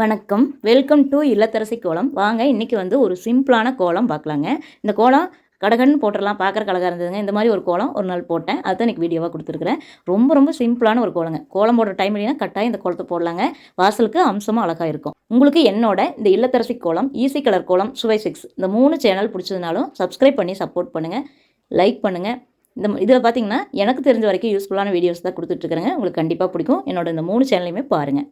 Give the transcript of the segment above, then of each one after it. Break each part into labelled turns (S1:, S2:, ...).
S1: வணக்கம். Welcome to இல்லத்தரசி கோலம். வாங்க இன்றைக்கி வந்து ஒரு சிம்பிளான கோலம் பார்க்கலாங்க. இந்த கோலம் கடகன்னு போட்டுடலாம் பார்க்குற அழகாக இருந்ததுங்க. இந்த மாதிரி ஒரு கோலம் ஒரு நாள் போட்டேன். அதுதான் இன்றைக்கி வீடியோவாக கொடுத்துருக்குறேன். ரொம்ப ரொம்ப சிம்பிளான ஒரு கோலங்க. கோலம் போடுற டைம் இல்லைன்னா கட்டாயம் இந்த கோலத்தை போடலாங்க. வாசலுக்கு அம்சமாக அழகாக இருக்கும். உங்களுக்கு என்னோட இந்த இல்லத்தரசி கோலம் ஈஸி கலர் கோலம் சுவை சிக்ஸ் இந்த மூணு சேனல் பிடிச்சதுனாலும் சப்ஸ்கிரைப் பண்ணி சப்போர்ட் பண்ணுங்கள் லைக் பண்ணுங்கள் இந்த இதில் பார்த்தீங்கன்னா எனக்கு தெரிஞ்ச வரைக்கும் யூஸ்ஃபுல்லான வீடியோஸ் தான் கொடுத்துட்ருக்குறேங்க உங்களுக்கு கண்டிப்பாக பிடிக்கும். என்னோட இந்த மூணு சேனலையுமே பாருங்கள்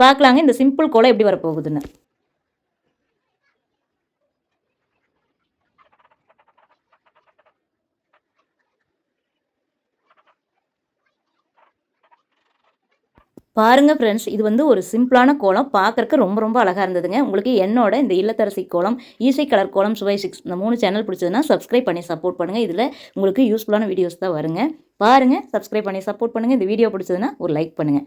S1: பார்க்கலாங்க. இந்த சிம்பிள் கோலம் எப்படி வரப்போகுதுன்னு. பாருங்கள் ஃப்ரெண்ட்ஸ் இது வந்து ஒரு சிம்பிளான கோலம் பார்க்குறக்கு ரொம்ப ரொம்ப அழகாக இருந்ததுங்க. உங்களுக்கு என்னோட இந்த இல்லத்தரசி கோலம் ஈசை கலர் கோலம் சுவை சிக்ஸ் இந்த மூணு சேனல் பிடிச்சதுன்னா சப்ஸ்கிரைப் பண்ணி சப்போர்ட் பண்ணுங்கள் இதில் உங்களுக்கு யூஸ்ஃபுல்லான வீடியோஸ் தான் வருங்க. பாருங்கள் சப்ஸ்கிரைப் பண்ணி சப்போர்ட் பண்ணுங்கள் இந்த வீடியோ பிடிச்சதுன்னா ஒரு லைக் பண்ணுங்கள்